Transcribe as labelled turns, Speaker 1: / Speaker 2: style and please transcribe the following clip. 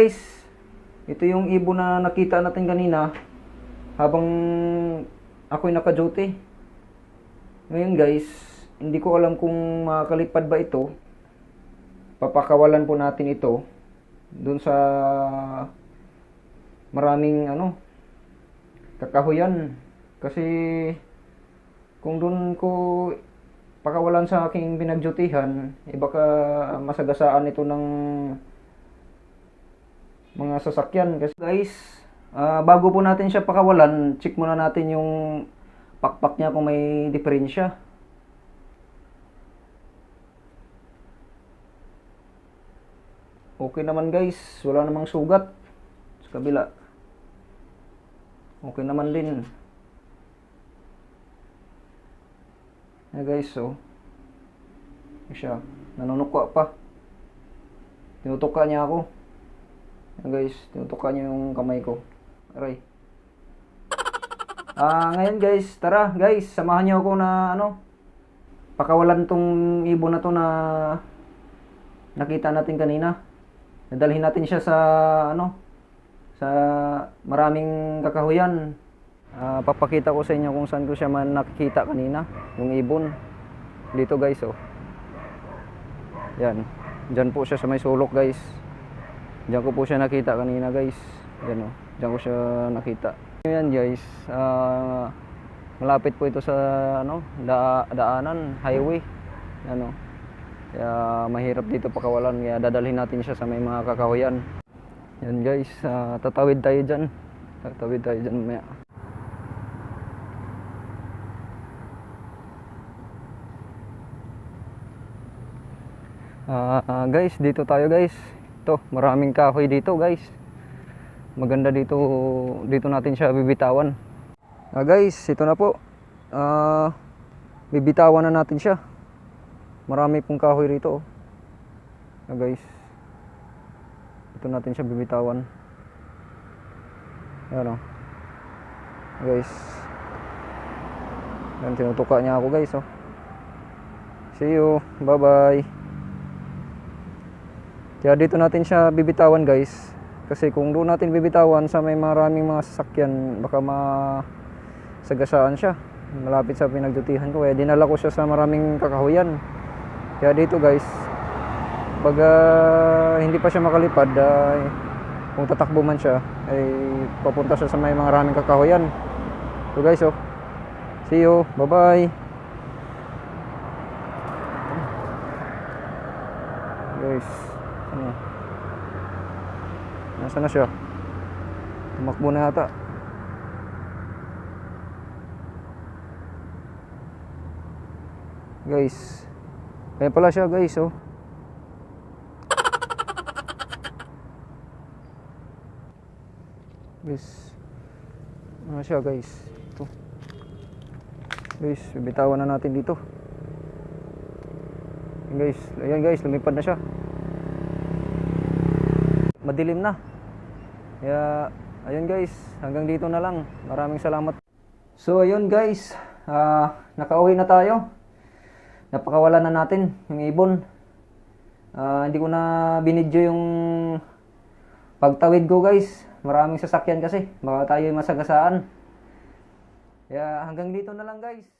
Speaker 1: Guys, ito yung ibon na nakita natin kanina habang ako'y naka-duty. Ngayon guys, hindi ko alam kung makakalipad ba ito. Papakawalan po natin ito dun sa maraming ano kakahuyan kasi kung dun ko pakawalan sa aking pinagjutihan eh baka masagasaan ito ng mga sasakyan. Kasi guys ah, bago po natin siya pakawalan check muna natin yung pakpak niya kung may diferensya. Okay naman guys wala namang sugat sa kabila. Okay naman din. Na guys so siya nanunukwa pa. Tinutuka niya ako guys, tinutukan niyo yung kamay ko. Aray. Ah, ngayon guys, tara guys, samahan niyo ako na ano, pakawalan tong ibon na to na nakita natin kanina. Nadalhin natin siya sa ano, sa maraming kakahuyan. Ah, papakita ko sa inyo kung saan ko siya man nakikita kanina, yung ibon. Dito guys, oh. Yan. Diyan po siya sa may sulok guys. Diyan ko po siya nakita kanina guys. Diyan oh. Diyan ko siya nakita. Yan guys. ah, malapit po ito sa ano, da daanan, highway. Ano. Kaya mahirap dito pakawalan. Kaya dadalhin natin siya sa may mga kakahuyan. Yan guys. ah, tatawid tayo dyan. Tatawid tayo dyan mamaya. Ah, ah, guys, dito tayo guys. Ito, maraming kahoy dito guys. Maganda dito, dito natin siya bibitawan. Ah, guys, ito na po. Ah, bibitawan na natin siya. Marami pong kahoy rito. Oh. Ah, guys. Ito natin siya bibitawan. Ayan oh. Guys. Yan, tinutuka niya ako guys oh. See you. Bye-bye. Kaya dito natin siya bibitawan guys. Kasi kung doon natin bibitawan sa may maraming mga sasakyan, baka masagasaan siya. Malapit sa pinagdutihan ko. Kaya dinala ko siya sa maraming kakahuyan. Kaya dito guys, pag ah, hindi pa siya makalipad, ay kung tatakbo man siya, ay papunta siya sa may mga maraming kakahuyan. So guys, oh. See you. Bye-bye. Guys, ano? Nasaan na siya? Tumakbo na yata. Guys, kaya pala siya guys, oh. Guys, ano siya guys? Ito. Guys, bibitawan na natin dito. Guys, ayan guys, lumipad na siya. Madilim na. Kaya, ayun guys, hanggang dito na lang. Maraming salamat. So, ayun guys, ah nakauwi na tayo. Napakawalan na natin yung ibon. Ah, hindi ko na binidyo yung pagtawid ko guys. Maraming sasakyan kasi. Baka tayo masagasaan. Kaya hanggang dito na lang guys.